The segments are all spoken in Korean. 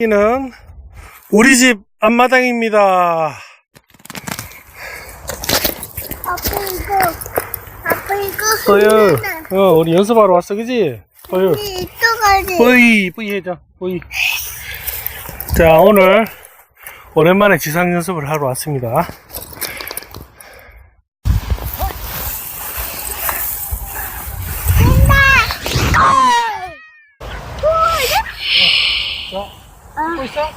여기는 우리 집 앞마당입니다. 아빠 이거 아빠 이거 흔들다. 어, 우리 연습하러 왔어, 그지? 어유, 이쪽까지 뿌이, 뿌이 해줘, 뿌이. 자, 오늘 오랜만에 지상 연습을 하러 왔습니다. 자, 찍고 있어? 어?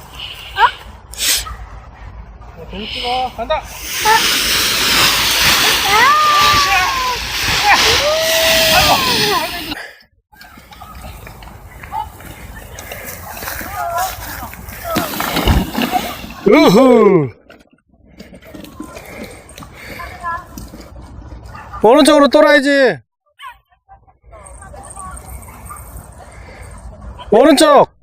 자, 찍어, 간다! 우후! 오른쪽으로 돌아야지! 오른쪽!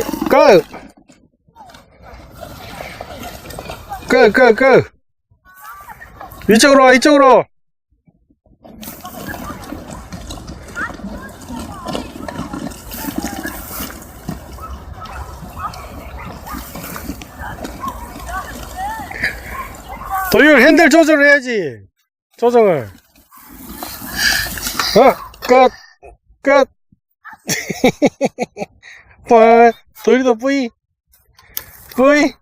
고! 고, 고, 고! 이쪽으로 와, 이쪽으로! 도율 핸들 조절을 해야지. 조정을. 어, 끝, 끝. 뻘, 도율도 뿌이, 뿌이.